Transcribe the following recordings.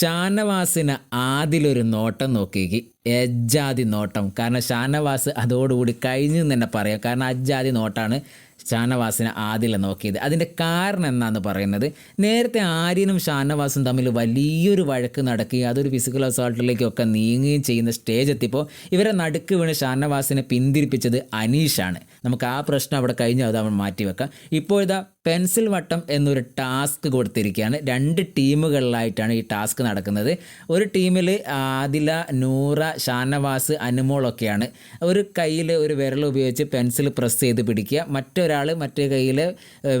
ഷാനവാസിന് ആദ്യൊരു നോട്ടം നോക്കിയേക്ക് എജ്ജാതി നോട്ടം. കാരണം ഷാനവാസ് അതോടുകൂടി കഴിഞ്ഞു എന്ന് തന്നെ പറയാം. കാരണം അജ്ജാതി നോട്ടാണ് ഷാനവാസിനെ ആദില നോക്കിയത്. അതിന്റെ കാരണം എന്താണെന്ന് പറയുന്നത് നേരത്തെ ആര്യനും ഷാനവാസും തമ്മിൽ വലിയൊരു വഴക്ക് നടക്കുകയും അതൊരു ഫിസിക്കൽ അസോൾട്ടിലേക്കൊക്കെ നീങ്ങുകയും ചെയ്യുന്ന സ്റ്റേജ് എത്തിയപ്പോൾ ഇവരെ നടുക്ക് വീണ് ഷാനവാസിനെ പിന്തിരിപ്പിച്ചത് അനീഷാണ്. നമുക്ക് ആ പ്രശ്നം അവിടെ കഴിഞ്ഞ് അത് അവൻ മാറ്റിവെക്കാം. ഇപ്പോഴിതാ പെൻസിൽ വട്ടം എന്നൊരു ടാസ്ക് കൊടുത്തിരിക്കുകയാണ്. രണ്ട് ടീമുകളിലായിട്ടാണ് ഈ ടാസ്ക് നടക്കുന്നത്. ഒരു ടീമിൽ ആദില നൂറ ഷാനവാസ് അനുമോളൊക്കെയാണ്. ഒരു കയ്യിൽ ഒരു വിരൽ ഉപയോഗിച്ച് പെൻസിൽ പ്രസ് ചെയ്ത് പിടിക്കുക. മറ്റൊരാൾ മറ്റേ കയ്യിൽ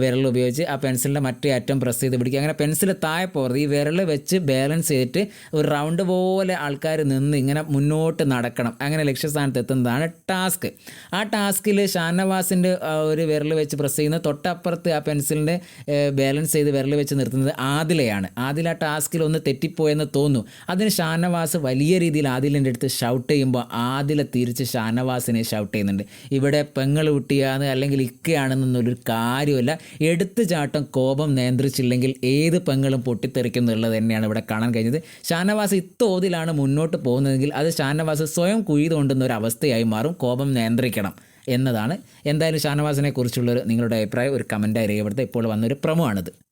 വിരൽ ഉപയോഗിച്ച് ആ പെൻസിലിന്റെ മറ്റേ അറ്റം പ്രസ് ചെയ്ത് പിടിക്കുക. അങ്ങനെ പെൻസിൽ താഴെ പോകരുത്. ഈ വിരൽ വെച്ച് ബാലൻസ് ചെയ്തിട്ട് ഒരു റൗണ്ട് പോലെ ആൾക്കാർ നിന്ന് ഇങ്ങനെ മുന്നോട്ട് നടക്കണം. അങ്ങനെ ലക്ഷ്യസ്ഥാനത്ത് എത്തുന്നതാണ് ടാസ്ക്. ആ ടാസ്കിൽ ഷാനവാസിന്റെ ഒരു വിരൽ വെച്ച് പ്രസ് ചെയ്യുന്ന തൊട്ടപ്പുറത്ത് ആ പെൻസിലിന്റെ ബാലൻസ് ചെയ്ത് വിരൽ വെച്ച് നിർത്തുന്നത് ആദിലയാണ്. ആദില ടാസ്കിൽ ഒന്ന് തെറ്റിപ്പോയെന്ന് തോന്നുന്നു. അതിന് ഷാനവാസ് വലിയ രീതിയിൽ ആദിലിന്റെ അടുത്ത് ഷൗട്ട് ചെയ്യുമ്പോൾ ആദില തിരിച്ച് ഷാനവാസിനെ ഷൗട്ട് ചെയ്യുന്നുണ്ട്. ഇവിടെ പെങ്ങൾ കുട്ടിയാണ് അല്ലെങ്കിൽ ഇക്കയാണെന്നൊരു കാര്യമില്ല എടുത്തു ചാട്ടം കോപം നിയന്ത്രിച്ചില്ലെങ്കിൽ ഏത് പെങ്ങളും പൊട്ടിത്തെറിക്കും എന്നുള്ളത് തന്നെയാണ് ഇവിടെ കാണാൻ കഴിഞ്ഞത്. ഷാനവാസ് ഇത്തോതിലാണ് മുന്നോട്ട് പോകുന്നതെങ്കിൽ അത് ഷാനവാസ് സ്വയം കുഴി തോണ്ടുന്ന ഒരു അവസ്ഥയായി മാറും. കോപം നിയന്ത്രിക്കണം. എന്നതാണ്. എന്തായാലും ഷാനവാസിനെ കുറിച്ചുള്ളൊരു നിങ്ങളുടെ അഭിപ്രായം ഒരു കമന്റായി രേഖപ്പെടുത്തുക. ഇപ്പോൾ വന്നൊരു പ്രമോ ആണിത്.